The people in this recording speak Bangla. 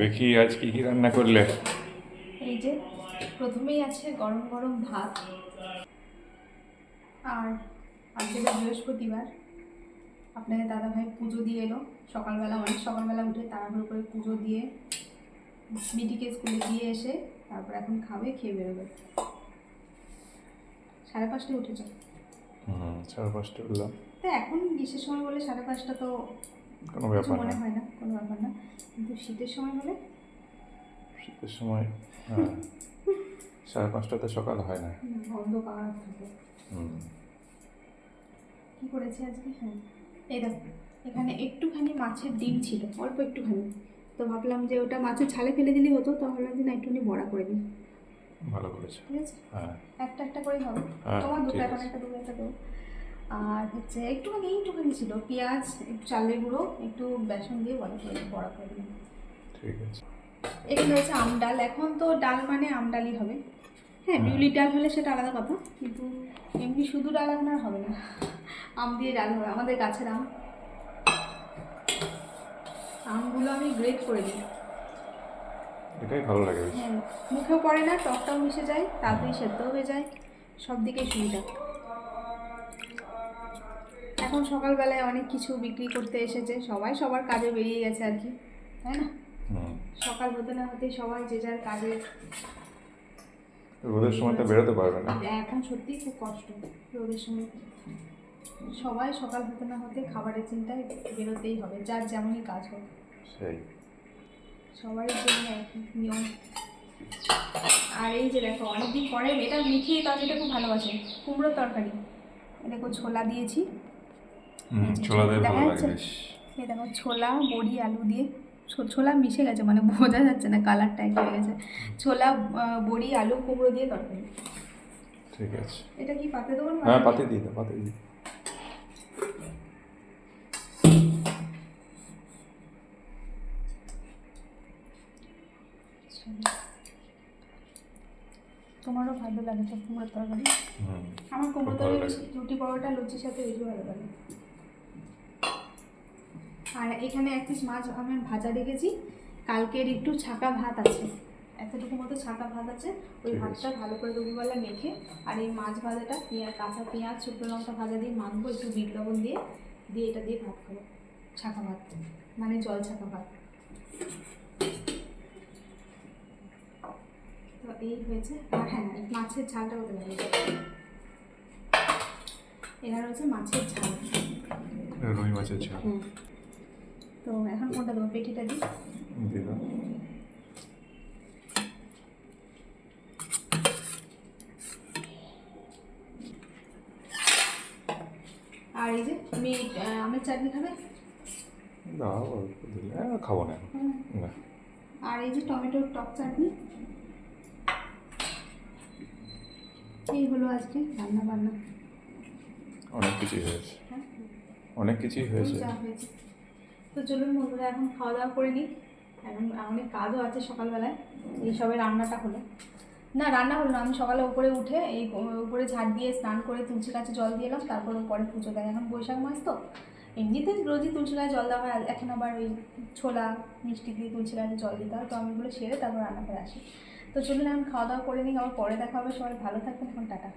দেখি আজ কি কি রান্না করলে। এই যে প্রথমেই আছে গরম গরম ভাত। আর আজকে তো বৃহস্পতিবার। আপনাদের দাদাভাই পুজো দিয়ে এলো। সকালবেলা অনেক সকালবেলা উঠে তাড়াহুড়ো করে পুজো দিয়ে মিটিকে স্কুলে দিয়ে এসে তারপর এখন খাবে খেয়ে বেরোবে। সাড়ে পাঁচটায় উঠেছে। হুম সাড়ে পাঁচটা উঠলাম। তো এখন বিশেষ সময় বলে সাড়ে পাঁচটা তো কোনো ব্যাপার মনে না। হয় না কোনো ব্যাপার না। কিন্তু শীতের সময় হলে? শীতের সময় হ্যাঁ। সাড়ে পাঁচটাতে সকাল হয় না। অন্ধকার থাকে। কি করেছি আজকে? হ্যাঁ। এই দেখো এখানে একটুখানি মাছের ডিম ছিল অল্প একটুখানি। তো ভাবলাম যে ওটা মাছের ছালে ফেলে দিলেই হতো তাহলে দিন একটুখানি বড়া করে দিই। ভালো করেছ। ঠিক আছে? হ্যাঁ। একটা একটা করেই হবে। হ্যাঁ, তোমার দুটো এখন একটা দুটো একটা দেবো আর হচ্ছে একটুখানি একটুখানি ছিল। পেঁয়াজ একটু চালের গুঁড়ো একটু বেসন দিয়ে বড়া করে বড়া করে ঠিক আছে। এখানে হচ্ছে আম ডাল। এখন তো ডাল মানে আম ডালই হবে। হ্যাঁ হুম। বিউলির ডাল হলে সেটা আলাদা কথা কিন্তু এমনি শুধু ডাল আপনার হবে না। আম দিয়ে ডাল হবে আমাদের গাছের আম। আমগুলো আমি গ্রেট করে দিই। এটাই ভালো লাগে হ্যাঁ মুখেও পড়ে না টকটাও মিশে যায় তাড়াতাড়ি সেদ্ধও হয়ে যায় সব দিকেই সুবিধা। এখন সকালবেলায় অনেক কিছু বিক্রি করতে এসেছে। সবাই সবার কাজে বেরিয়ে গেছে আর কি তাই না? সকাল হতে না হতেই সবাই যে যার কাজে রোদের সময় তো বেরোতে পারবে না। এখন সত্যিই খুব কষ্ট রোদের সময়। সবাই সকাল হতে না হতে খাবারের চিন্তায় বেরোতেই হবে যার যেমনই কাজ হোক। সেই। সবারই জন্য নিয়ম। আর এই যে দেখো অনেকদিন পরে এটা মিঠিয়ে তরকারিটা খুব ভালোবাসে কুমড়োর তরকারি। এ দেখো ছোলা দিয়েছি ছোলা দিয়ে ভালো লাগে বেশ। এই দেখো ছোলা বড়ি আলু দিয়ে ছোলা মিশে গেছে মানে বোঝা যাচ্ছে না কালারটা একই হয়ে গেছে। ছোলা বড়ি আলু কুমড়ো দিয়ে তরকারি। ঠিক আছে। এটা কি পাতে দেবো না হ্যাঁ পাতে দাও পাতে দিই তোমারও ভালো লাগে তো কুমড়োর তরকারি? আমার কুমড়ো খুব তরকারি রুটি পরোটা লুচির সাথে বেশি ভালো লাগে। আর এখানে এক পিস মাছ আমি ভাজা রেখেছি। কালকের একটু ছাকা ভাত আছে। এতটুকু মতো ছাকা ভাত আছে। ওই ভাতটা ভালো করে দুপুরবেলা মেখে আর এই মাছ ভাজাটা পেঁয়াজ কাঁচা পেঁয়াজ শুকনো লঙ্কা ভাজা দিয়ে মাখবো একটু বিট লবণ দিয়ে দিয়ে এটা দিয়ে ভাত খাব। ছাকা ভাত। মানে জল ছাকা ভাত। তো এই হয়েছে। আর হ্যাঁ মাছের ঝালটা হতে লাগে এখানে হচ্ছে মাছের ঝাল। রুই মাছের ঝাল। হুম। তো এখন কোনটা দেবো? পেটিটা দিই। আর এই যে তুমি আমের চাটনি খাবে? হ্যাঁ, খাব না আর এই যে টমেটোর টক চাটনি? এই হলো আজকে রান্না বান্না অনেক কিছুই হয়েছে। হ্যাঁ। অনেক কিছুই হয়েছে। তো চলুন বন্ধুরা, এখন খাওয়া দাওয়া করে নিই। এখন অনেক কাজও আছে সকালবেলায়, এই সবে রান্নাটা হলো। না, রান্না হলো না, আমি সকালে উপরে উঠে এই উপরে ঝাড় দিয়ে স্নান করে তুলসী গাছে জল দিয়ে এলাম, তারপর পরে পুজো দেয়। এখন বৈশাখ মাস তো, এমনিতে রোজই তুলসী গাছে জল দেওয়া হয় এখন আবার ওই ছোলা, মিষ্টি দিয়ে তুলসী গাছে জল দিতে হয়, তো আমি এগুলো সেরে তারপর রান্না করে আসি। তো চলুন এখন খাওয়া দাওয়া করে নিই, আবার পরে দেখা হবে, সবাই ভালো থাকবেন, এখন টাটা।